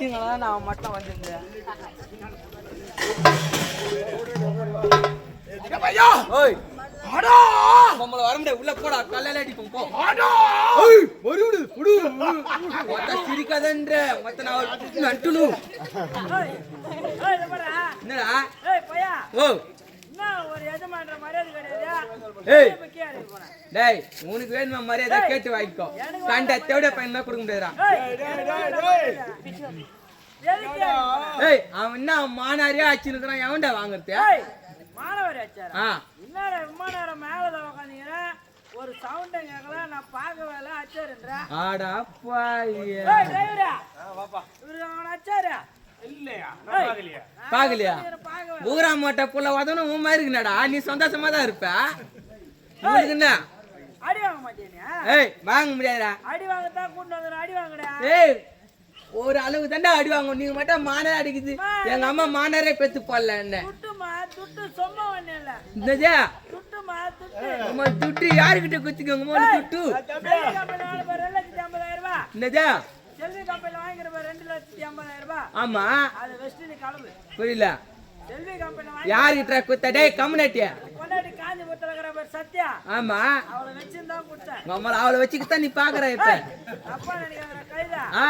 சும்மா ஆச்சுங்களா நான் மட்டும் வந்திருந்தேன்! நம்மள வர முடியாது. உள்ள போடா கல்லால அடிப்போம் போ! மறுபடி புடு மொத்த சிரிக்காதன்ற மொத்த நான் பாருடா. என்னடா? ஏய், பையா, ஓ. உனக்கு வேணுமா மரியாதை கேட்டு வாங்கிக்கோ. கண்ட தேவட பையன் தான் கொடுக்க முடியாதுடா. ஏய், அவன் என்ன மானாரியா ஆச்சுன்னு எவன்டா வாங்குறது? மாணவர் ஆச்சாரா? என்னடா இம்மா நேரம் மேலதான் உக்காந்தீங்க? ஒரு சவுண்டும் கேட்கல நான் பார்க்கவே இல்லை அச்சாருன்ற ஆடா பாவியே. ஏய் டிரைவரா. இவரு அவன அச்சாரா இல்லையா. நான் பார்க்கலையா. இல்லை. ஊரா மாட்ட புள்ள வதனும் உன் மாதிரி இருக்குனடா? நீ சந்தோஷமா தான் இருப்ப? உங்களுக்கு என்ன? அடி வாங்க மாட்டேனியா ஏய் வாங்க முடியாதுடா. அடி வாங்கத்தான் கூட்டு வந்து அடி வாங்கடா. ஏய் ஒரு அளவு தாண்டா அடி வாங்க நீங்க மட்டும் மானரே அடிக்குது. எங்க அம்மா மானரே பெத்து போடல என்ன? துட்டுமா துட்டு யாருக்கிட்ட குத்திக்கோங்க? துட்டு. செல்வி கம்பெனி ரெண்டு லட்சத்தி ஐம்பதாயிரம் ரூபாய் ஆமா. அது கிளம்பு புரியல. செல்வி கம்பெனி வாங்கி யாருக்கிட்ட குத்த? டேய் கம்முனாட்டிய சத்யா ஆமா. அவளை வச்சிருந்தா கொடுத்தேன். நம்மள அவளை வச்சுக்கிட்டு நீ பாக்குற இப்ப? அப்பா நினைக்கிற கைதா? ஆ.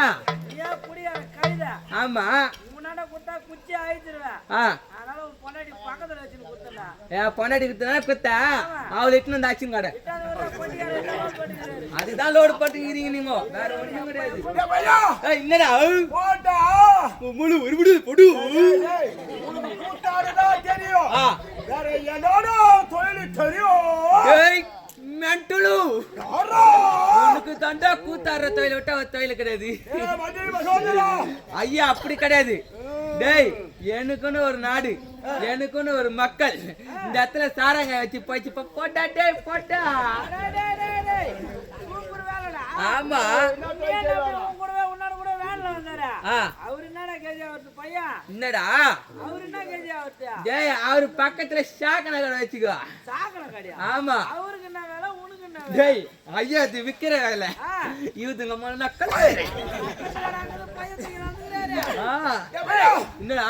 ஏன் குடியார கைதா? ஆமா. முன்னாடி கொடுத்தா குச்சி ஆயிடுருவேன் ஆ. அதனால உன் பொண்டாடி பக்கத்துல வச்சுன்னு கொடுத்தா என் பொண்டாட்டி குத்தனா குத்த அவளை இட்டுன்னு வந்து ஆச்சுங்க கடை. ஒரு அதுதான் லோடு போட்டுக்கிறீங்க நீங்க. வேற ஒண்ணும் கிடையாது. என்னடா. முழு பொடு. தெரியும். ஆ. வேற என்னோட தொழில் தெரியும் மென்டலு? உனக்கு தாண்டா கூத்தாடுற தொழில் விட்டா ஒரு தொழில் கிடையாது. ஐயா அப்படி கிடையாது. டேய் எனக்குன்னு ஒரு நாடு எனக்குன்னு ஒரு மக்கள். இந்த இடத்துல சாராங்க வச்சு போச்சு போட்டா டேய் போட்டா. ஆமா. அவரு என்னடா கேஜி பையன்? என்னடா அவரு என்ன கேஜி ஆவறது? டேய் அவரு பக்கத்துல ஷாக்க நகர் வச்சுக்கோ சாக்கடை கடையா? ஆமா அவருக்கு என்ன வேலை, உனக்கு என்ன வேலை? டேய் ஐயா அது விக்கிற வேலை இவதுங்க. என்னடா?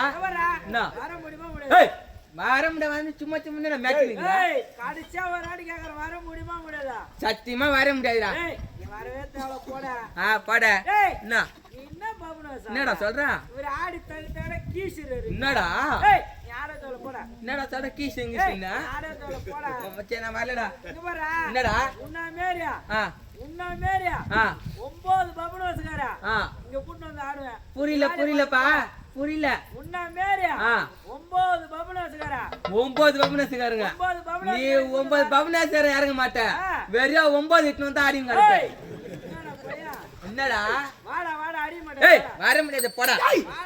என்ன? வர முடியுமா முடியாதா? ஏய் வாரம்டா வந்து சும்மா சும்மா மேட்ச் கடிச்சா ஒரு ஆடி கேக்குற, வர முடியுமா முடியாதா? சத்தியமா வர முடியாதுடா வரவே தேவை போடா. ஆ பாட ஏய், என்ன என்னடா சொல்ற? இவரு ஆடி தள்ளி தள்ளி கீசுறாரு. என்னடா? ஆட தேவை போடா. என்னடா சொல்ற? நீ ஆட தேவை போடா. மச்சே நான் வரலடா. என்னடா? உன்ன மேரியா உன்ன மேரியா ஒன்பது இங்க கூட்டு வந்து ஆடுவேன். புரியல புரியலப்பா. புரியல. உன்ன மேரியா ஒன்பது பபுன் வச்சுக்காரா ஒன்பது பம்பனசுக்காருங்க ஒன்பது பபுன் பவுனா நீ ஒன்பது பவனேஸ்வரர் இறங்க மாட்ட. ஆ. வெறும் ஒன்பது இட்டு வந்து ஆடிங்க என்னடா? வாடா வாடா. ஏய் வர முடியாது போடா.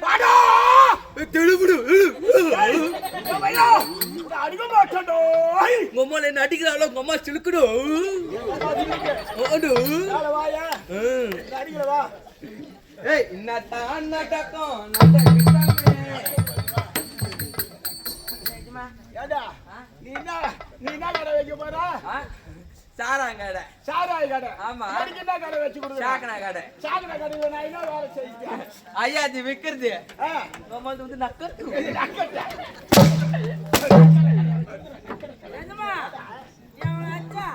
வாடா! தெளிவுடு அடிக்க மாட்டேன்டோ. உங்க அம்மா என்ன அடிக்கிறாளோ உங்க அம்மா சிலுக்குடும் ஓடு. மேல வாயா? உன்னை அடிக்கல வா. ஏய் இன்னத்தான் நடக்கும். நடக்கிட்டாமே. ஏண்டா? நீ என்ன நீ என்ன கடை வைக்க போற? ஆ? சாராங்கடை. சாராய கடை. ஆமா. எனக்கு என்ன கடை வச்சு கொடுக்குற? சாக்கடை கடை. சாக்கடை கடையில நான் என்ன வேலை செய்ய ஐயா அது விக்கிறது. அம்மா வந்து நக்கத்து இது நக்கட்டா. என்னம்மா? எவன் அச்சா.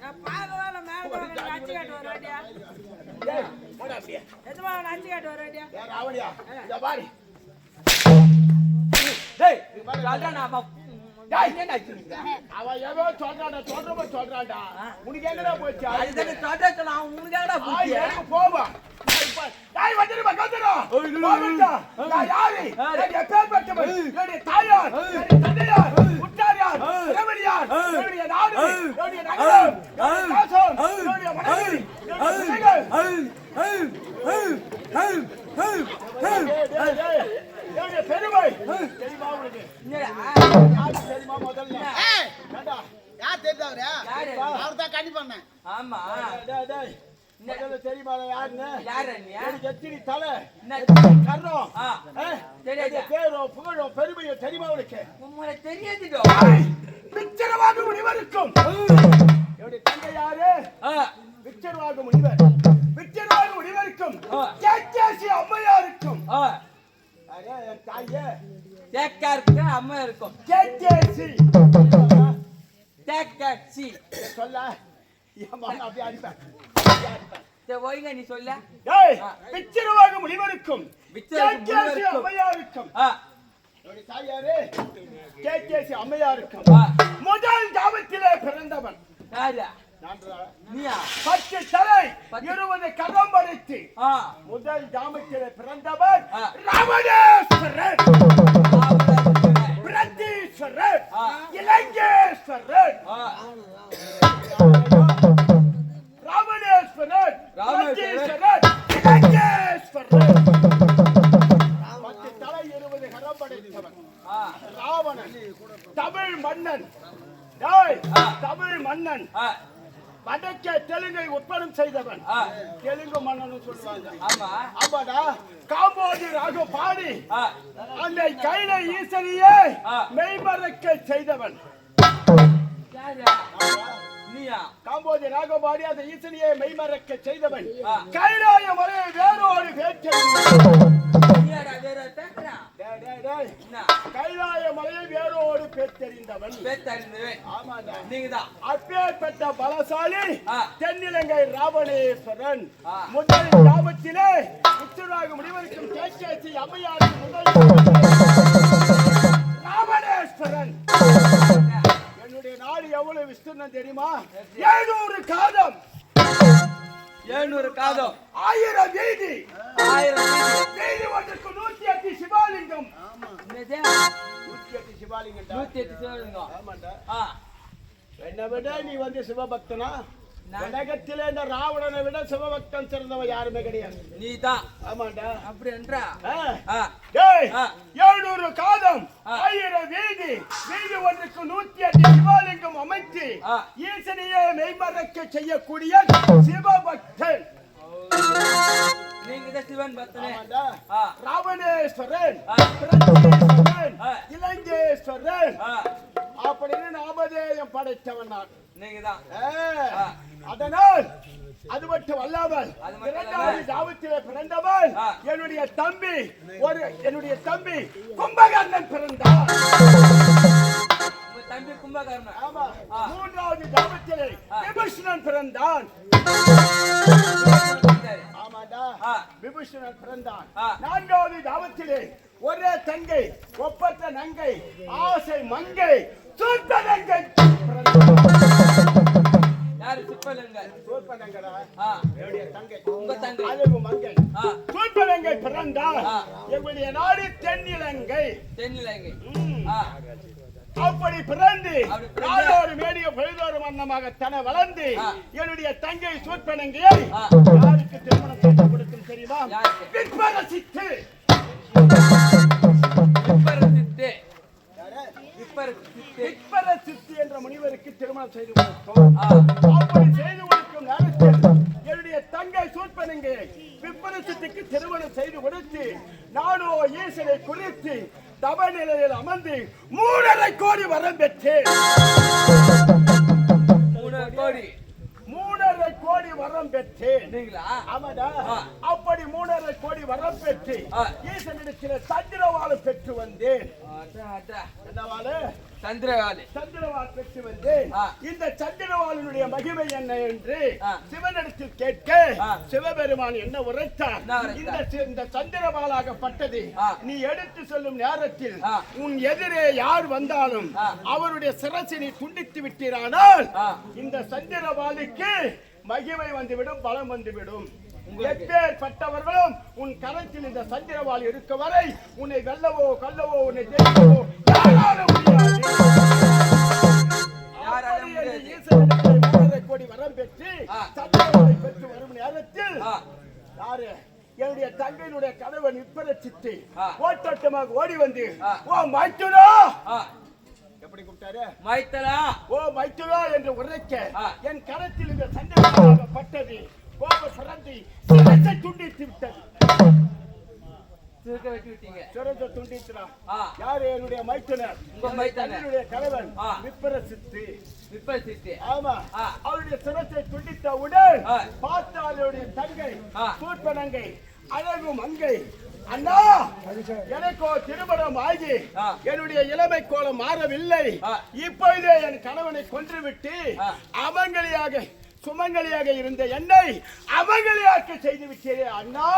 நான் பார்க்கவே இல்லை மேல அச்சு காட்டு வர வேண்டியா? ஏய், போடா அப்படியே. எதுமா அவன் அச்சு காட்டு வர வேண்டியா? ஏய், ராவணியா, இங்க பாரு. டேய் சொல்றா நான் அவன் ஏதோ சொல்றான்டா, சொல்றப்ப சொல்றான்டா. உனக்கு எங்கடா போச்சு? அதுதானே சொல்றா சொன்னா, அவன் உனக்காகடா ஆ, பூச்சி. எனக்கு போமா. டேய், வந்துடுமா, வந்துடு. போகட்டா. நான் யாரு? என்னுடைய பேர் பெற்றவன். என்னுடைய தாயார், என்னுடைய தந்தையார், உற்றாரியார், உறவினரியார், என்னுடைய நாடு, என்னுடைய நகரம், தேசம், என்னுடைய மனைவி, என்னுடைய பிள்ளைகள். டேய், டேய், டேய். என்னுடைய பெருமை. தெரியுமா உனக்கு? தெரியுமா முதல்ல? யார் தெரியுது அவரு? அவர்தான் கண்ணி பண்ணேன். ஆமா. தெரியுமா யாருன்னு? எத்தனை தலை, கர்ணம், பேரும் புகழும் பெருமையும் தெரியுமா உனக்கு? உங்களை தெரியாதுடோ. பிச்சரவாக முனிவருக்கும் என்னுடைய தந்தை யாரு? பிச்சரவாக முனிவர் பிச்சரவாக முனிவருக்கும் அம்மையாருக்கும். தேக்கா இருக்கு, அம்மா இருக்கும் கேச்சாசி தேக்கா, சி. சொல்ல அப்படியே அடிப்பேன் ஒழுங்கா நீ சொல்ல. பிச்சரவாக முனிவருக்கும். அம்மையாருக்கும் கேச்சாசி அம்மையாருக்கும். முதல் ஜாமத்திலே பிறந்தவன் நீயா? பத்து தலை. இருபது கரம் படைத்து முதல் ஜாமத்திலே பிறந்தவர். இலங்கேஸ்வரன் ஆ, ராவணேஸ்வரன் ராமேஸ்வரன். பிரதீஸ்வரன் இலங்கேஸ்வரன் பத்து தலை இருபது கரம் படைத்தவன் ஆ, ராவணன். தமிழ் மன்னன். தமிழ் மன்னன். வடக்கே தெலுங்கை உட்படம் செய்தவன். தெலுங்கு மன்னன் சொல்லுவாங்க. ஆமா. ஆமாடா. காம்போதி ராகு பாடி அந்த கைலை ஈசனையே. மெய்மறக்க செய்தவன்? காம்போதி ராகபாடி அந்த ஈசனையே மெய்மறக்க செய்தவன். கைலாய மலையை வேரோடு வேற்றவன் கைலாய மலையை வேரோடு நீங்கதான். அப்பேற்பட்ட பலசாலி. தென்னிலங்கை ராவணேஸ்வரன். முதல் ஜாபத்திலே உச்சராக முடிவெடுக்கும் கேட்சி அம்மையாருக்கு முதல் ராவணேஸ்வரன். என்னுடைய நாடு எவ்வளவு விஸ்தீர்ணம் தெரியுமா? எழுநூறு காதம். எழுநூறு காதம். ஆயிரம் வீதி ஆயிரம். வீதி ஒன்றுக்கு நூத்தி எட்டு சிவாலிங்கம்? நூத்தி எட்டு சிவாலிங்கம். நூத்தி எட்டு சிவலிங்கம். ஆமாண்டா. என்னை விட நீ வந்து சிவபக்தனா? உலகத்திலே இந்த ராவணனை விட சிவபக்தன் சிறந்தவன் யாருமே கிடையாது நீதான். ஆமாண்டா அப்படி என்றா? எழுநூறு காதம். ஆயிரம் வீதி வீதி ஒன்றுக்கு நூத்தி எட்டு சிவாலிங்கம் அமைத்து. ஈசனையே மெய்மறக்க செய்யக்கூடிய சிவபக்தன் ராவணேஸ்வரன். இலங்கேஸ்வரன் அப்படின்னு நாமதேயம் படைத்தவன் நான் நீங்கதான். ஆ. அதனால் அது மட்டும் அல்லாமல் இரண்டாவது பிறந்தவன் ஆ. என்னுடைய தம்பி ஒரு என்னுடைய தம்பி கும்பகர்ணன் பிறந்தான் உங்க தம்பி கும்பகர்ணன். ஆமா. மூன்றாவது ஜாபத்திலே ஆ. விபீஷணன் பிறந்தான். ஆமாடா. விபீஷணன் பிறந்தான். நான்காவது ஜாபத்திலே ஒரே தங்கை ஒப்பற்ற நங்கை ஆசை மங்கை சுத்த நங்கை சூழ்பனங்கை பிறந்தால் ஆ. எங்களுடைய நாடு தென்னிலங்கை தென்னிலங்கை. அப்படி பிறந்து. நாளோடு மேடிய பொழுதோறும் வண்ணமாக தன வளர்ந்து. என்னுடைய தங்கை சூட்பனங்கியை. யாருக்கு திருமணம் செய்து கொடுக்கும் தெரியுமா யாருக்கு? விற்பரசித்து விப்பரசித்து விற்பரசித்து என்ற முனிவருக்கு திருமணம் செய்து கொடுத்தோம். அப்படி செய்து கொடுக்கும் நேரத்தில் என்னுடைய தங்கை சூட்பனங்கையை விற்பரசித்துக்கு திருமணம் செய்து கொடுத்து நானோ ஈசனை குறித்து தவ நிலையில் அமர்ந்து மூணரை கோடி வரம் பெற்றேன். மூணு கோடி. மூணரை கோடி வரம் பெற்றேன் நீங்களா ஆமாடா ஆ. அப்படி மூணரை கோடி வரம் பெற்று. ஈசனிடத்தில் பெற்று வந்தேன். என்னவாளு சந்திரவாளி சந்திரவாள் பெற்று வந்தேன். இந்த சந்திரவாளினுடைய மகிமை என்ன என்று. சிவனிடத்தில் கேட்க. சிவபெருமான் என்ன உரைத்தார்? இந்த இந்த சந்திரவாளாகப்பட்டது. நீ எடுத்து சொல்லும் நேரத்தில். உன் எதிரே யார் வந்தாலும். அவருடைய சிரசை நீ துண்டித்து விட்டீரானால். இந்த சந்திரவாளுக்கு மகிமை வந்துவிடும் பலம் வந்துவிடும். எப்பேற்பட்டவர்களும் உன் கரத்தில் இந்த சந்திரவாள் இருக்க வரை உன்னை வெல்லவோ கொல்லவோ உன்னை ஜெயிக்கவோ கோடி வரம் பெற்று ஆ. சத்திரவாளை பெற்று வரும் நேரத்தில் யாரு என்னுடைய தங்கையினுடைய கணவன் இப்பரச்சித்து ஆ. ஓட்டோட்டமாக ஓடி வந்து. ஓ மைத்துனோ ஆ எப்படி கூப்பிட்டாரு மைத்தலா ஓ மைத்துனோ என்று உரைக்க. என் கரத்தில் இந்த சந்திரவாளாக பட்டது கோப சிறந்து சிரசை துண்டித்து விட்டது ஆ யாரு என்னுடைய மைத்துனர். என்னுடைய கணவன். விப்பரசித்து விப்பரசித்து ஆமா. அவருடைய சிரத்தை துண்டித்தவுடன் ஆ. பார்த்தாலுடைய தங்கை ஆ. சூர்பனங்கை அழகு மங்கை அண்ணா எனக்கோ திருமணம் ஆகி. என்னுடைய இளமை கோலம் மாறவில்லை. இப்பொழுதே என் கணவனை கொன்றுவிட்டு. அமங்கலியாக சுமங்கலியாக இருந்த என்னை அமங்கலியாக்க செய்து விட்டீரே அண்ணா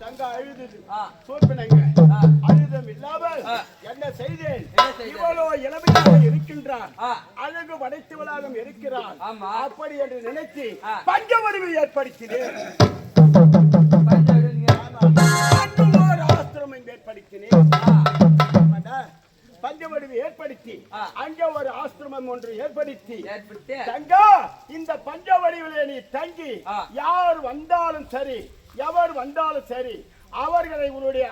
தங்க அழுது ஆ. அழுதம் இல்லாமல். என்ன செய்தேன்? இவளோ இளமையாக இருக்கின்றான் அழகு படைத்தவளாகவும் இருக்கிறான். அப்படி என்று நினைத்து. பஞ்சவடிவை ஏற்படுத்தினேன் ஏற்படுத்தினேன். பஞ்சவடிவை ஏற்படுத்தி. அங்கே ஒரு ஆசிரமம் ஒன்று ஏற்படுத்தி. ஏற்படுத்தி. தங்கா இந்த பஞ்சவடிவிலே நீ தங்கி. யார் வந்தாலும் சரி எவர் வந்தாலும் சரி அவர்களை உன்னுடைய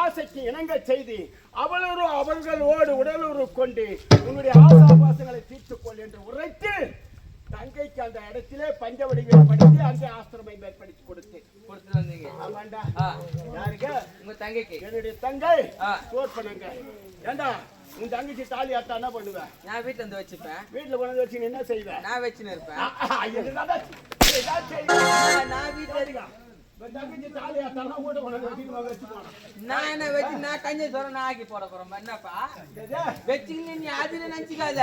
ஆசைக்கு இணங்க செய்து அவளோடு அவர்களோடு உடலுறு கொண்டு உன்னுடைய ஆசாபாசங்களை தீர்த்துக் கொள் என்று உரைத்து தங்கைக்கு அந்த இடத்திலே பஞ்சவடிவை படித்து அங்கே ஆசிரமம் ஏற்படுத்தி கொடுத்தேன் கொடுத்துட்டு வந்தீங்க. ஆமாண்டா. யாருங்க? உங்க தங்கைக்கு. என்னுடைய தங்கை. ஸ்டோர் பண்ணுங்க. ஏண்டா? உன் தங்கச்சி தாலி ஆத்தா என்ன பண்ணுவ? நான் வீட்டுல இருந்து வச்சுப்பேன். வீட்டுல கொண்டு வந்து வச்சு என்ன செய்வ? நான் வச்சுன்னு இருப்பேன். நான் வீட்டுல இருக்கேன். நான் என்ன வச்சு நான் கஞ்சி நான் ஆக்கி போட என்னப்பா? வச்சுக்கின்னு நீ அதுல நினைச்சுக்காத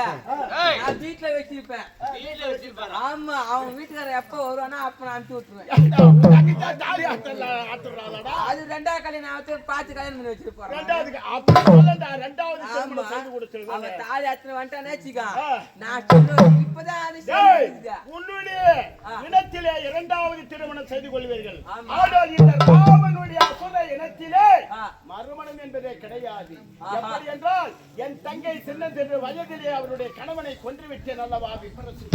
நான் வீட்டுல வச்சிருப்பேன் ஆமா அவன் வீட்டுக்காரர் எப்ப வருவானா அப்ப நான் அனுப்பிச்சு விட்டுருவேன்? அது ரெண்டாவது கல்யாணம் நான் வந்து பார்த்து கல்யாணம் பண்ணி சொல்லண்டா, ரெண்டாவது. அவன் தாலி அத்தனை வந்துட்டானே வச்சுக்கா ஆ. நான் சொல்லுவேன் உன்னுடைய. இனத்திலே இரண்டாவது திருமணம் செய்து கொள்வீர்கள் ஆமா. ஆனால் இந்த ராமனுடைய அசுர இனத்திலே. மறுமணம் என்பதே கிடையாது. எப்படி என்றால் என் தங்கை சின்னந்திரு வயதிலே அவருடைய கணவனை கொன்று விட்டேன் அல்லவா விபரசு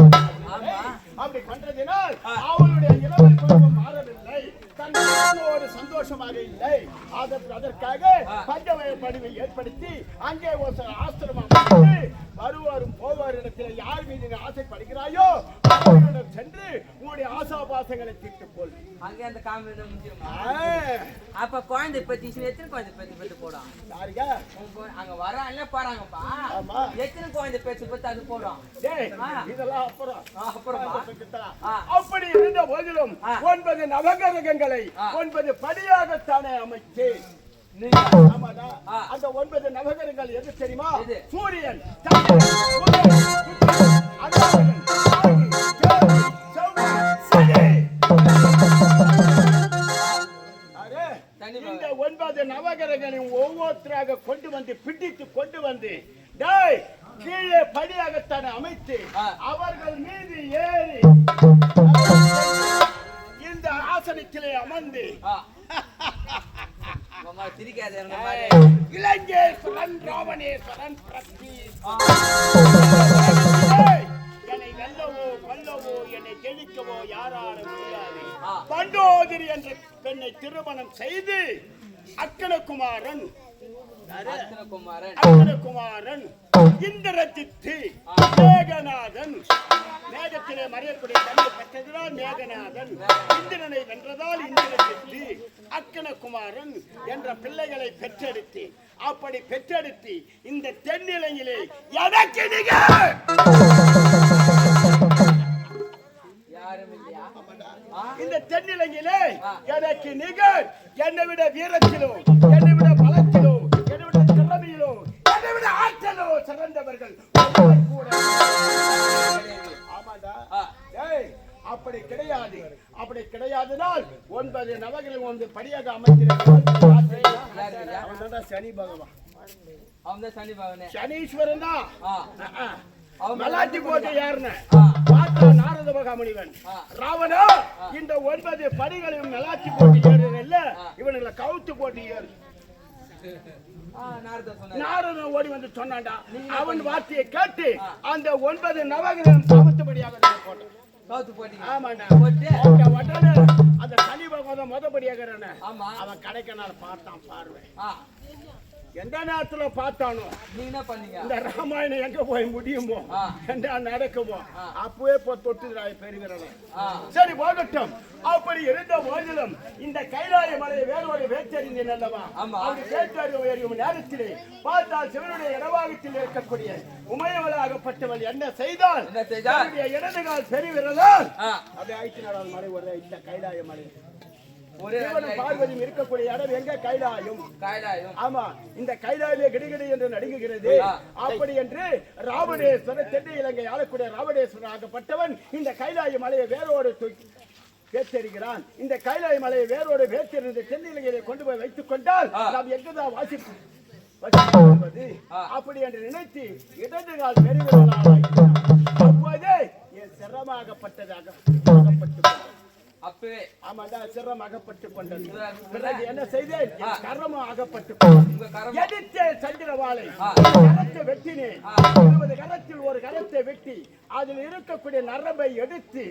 ஆமா. அப்படி கொன்றதினால். அவளுடைய இளமை பருவம் மாறவில்லை மகனோடு சந்தோஷமாக இல்லை அதற்கு அதற்காக. பஞ்சவய படிவை ஏற்படுத்தி அங்கே ஒரு ஆசிரமம் வருவாரும் போவார் இடத்தில் யார் மீது அந்த காமெடி முடிஞ்சிருமா ஆ, அப்ப குழந்தை பத்தி எத்தனை குழந்தை பத்தி பத்தி போடும் அங்க வரான்ல போறாங்கப்பா. எத்தனை குழந்தை பேச்சு பத்தி அது போடும். இதெல்லாம் அப்புறம். அப்படி இருந்த போதிலும். ஒன்பது நவகிரகங்களை. ஒன்பது படியாகத்தானே. ஆ. அந்த ஒன்பது நவகிரகங்கள் எது தெரியுமா? சூரியன் அக்கனகுமாரன் இந்திரஜித்து மேகநாதன். மேகத்திலே மறையக்கூடிய தன்மை பெற்றதினால் மேகநாதன். இந்திரனை வென்றதால் இந்திரஜித்து அக்கனகுமாரன் என்ற பிள்ளைகளை பெற்றெடுத்து அப்படி பெற்றெடுத்து இந்த தென்னிலையிலே எனக்கு நிகர் இந்த தென்னிலங்கிலே எனக்கு நிகர் என்னை விட வீரத்திலோ என்னை விட பலத்திலோ என்னை விட திறமையிலோ என்னை விட ஆற்றலோ சிறந்தவர்கள் அப்படி கிடையாது. அப்படி கிடையாதுனால் ஒன்பது நவகளும் வந்து படியாக அமைத்திருக்கிறார் சனி பகவான். அவன்தான் சனி பகவானே. சனீஸ்வரன் தான். மலாட்டி போட்டு யாருன்னு. பார்த்தா நாரத மகாமுனிவன். ஆ. ராவணா இந்த ஒன்பது படிகளையும் மலாட்டி போட்டு ஏறுறது இல்ல? இவனுங்களை கவுத்து போட்டு ஏறு. நாரதன் ஓடி வந்து சொன்னான்டா. அவன் வார்த்தையை கேட்டு அந்த ஒன்பது நவகிரகம் சாபத்துபடியாக போட்டான். அந்த பகவான் மொதபடியாக ஆமா. அவன் கடைக்கனால பார்த்தான் பார்வை. எந்த நேரத்துல பார்த்தானோ நீங்க என்ன பண்ணீங்க? இந்த ராமாயணம் எங்க போய் முடியுமோ. என்ன நடக்குமோ? அப்பவே போ தொட்டுறாய் பெருவிரலும் ஆ, சரி போகட்டும். அப்படி இருந்த போதிலும் இந்த கைலாய மலையை வேறோடு வேற்றறிந்தேன் அல்லவா. அப்படி வேற்றறிவு எறியும் நேரத்திலே பார்த்தால் சிவனுடைய இடவாகத்தில் இருக்கக்கூடிய உமையவளாகப்பட்டவள் என்ன செய்தால் என்ன செய்தாள்? தன்னுடைய இடது கால் பெருவிரலால் ஆ, அது ஐக்கியநாடால் மலை ஒரு இந்த கைலாய மலை. சிவனும் பார்வதியும் இருக்கக்கூடிய இடம் எங்க கைலாயம். ஆமா இந்த கைலாயமே கிடுகிடு என்று நடுங்குகிறது. அப்படி என்று ராவணேஸ்வரர் தென்னை இலங்கை ஆளக்கூடிய ராவணேஸ்வரர் ஆகப்பட்டவன் இந்த கைலாய மலையை வேரோடு தூக்கி பேச்செறிகிறான் இந்த கைலாய மலையை வேரோடு பேச்செறிந்து தென்னை இலங்கையை கொண்டு போய் வைத்துக் கொண்டால். நாம் எங்குதான் வாசிப்பு வசித்துக் கொள்வது? ஆ. அப்படி என்று நினைத்து இடது கால் வைக்கிறான். அப்போதே என் சிரமாகப்பட்டதாக. அப்பவே ஆமாண்டா சிரம் அகப்பட்டுக் கொண்டது. பிறகு என்ன செய்தேன் கரமும் கரம் எதிர்த்தே சந்திரவாளை ஆ. கரத்தை வெட்டினேன் ஆ. இருபது கரத்தில் ஒரு கரத்தை வெட்டி அதில் இருக்கக்கூடிய நரம்பை எடுத்து.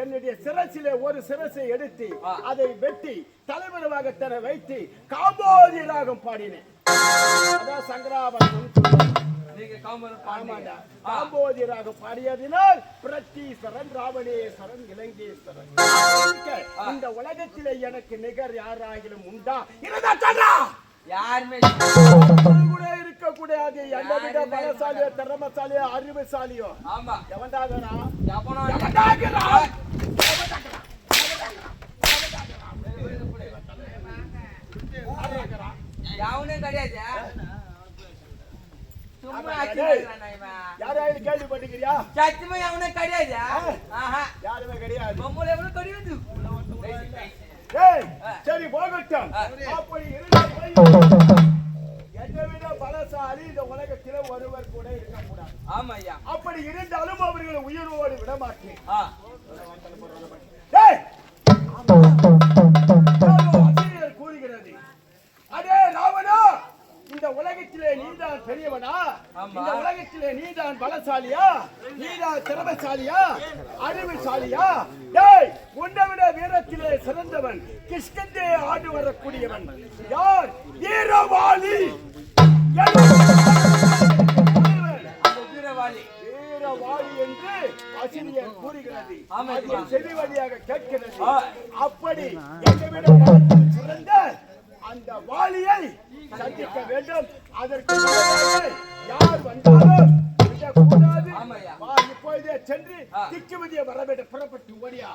என்னுடைய சிரசிலே ஒரு சிரசை எடுத்து. அதை வெட்டி தலைவரமாக தர வைத்து காம்போதி ராகம் பாடினேன் அதான் சங்கராபரணம் நீங்க காமன் ஆமாண்டா. பாண்டீங்க. காம்போதி ராகம் பாடியதினால் பிரத்தீஸ்வரன் ராவணேஸ்வரன் இலங்கேஸ்வரன் இருக்க, இந்த உலகத்திலே எனக்கு நிகர் யாராகிலும் உண்டா? இருந்தா சொல்றா! யாருமே கூட என்னை விட பலசாலியோ திறமசாலியோ அறிவுசாலியோ. ஆமா. எவன்டாகடா எவனோ எவன்டாகடா எவனும் கிடையாது சும்மா ஆமா, ஆச்சு டேய். வாங்குறானா இவன்? யாராவது கேள்விப்பட்டிருக்கிறியா? சத்தியமா எவனும் கிடையாது. ஆஹா. யாருமே கிடையாது. பொம்பளை எவனும் கிடையாது ஏய், சரி போகட்டும். ஆ. அப்படி பலசாலி இந்த உலகத்திலே ஒருவர் கூட இருக்கக்கூடாது. ஆமா ஐயா. அப்படி இருந்தாலும் அவர்களை உயிரோடு விட மாட்டேன். கூறுகிறது. இந்த உலகத்திலே நீதான் பெரியவனா. இந்த உலகத்திலே நீதான் பலசாலியா? நீதான் திறமைசாலியா அறிவுசாலியா? டேய் உன்னை விட வீரத்திலே சிறந்தவன் கிஷ்கந்தே ஆண்டு வரக்கூடியவன். யார்? வீரவாளி! அந்த வீரவாளி. வீரவாளி என்று ஆசிரியர் கூறுகிறது. செவி வழியாக கேட்கிறது. அப்படி என்னை விட பலத்தில் சிறந்த அந்த வாலியை சந்திக்க வேண்டும் அதற்கு யார் வந்தாலும். வா இப்பொழுதே சென்று. திக்குமதியை வரவேற்ற புறப்பட்டு ஓடியா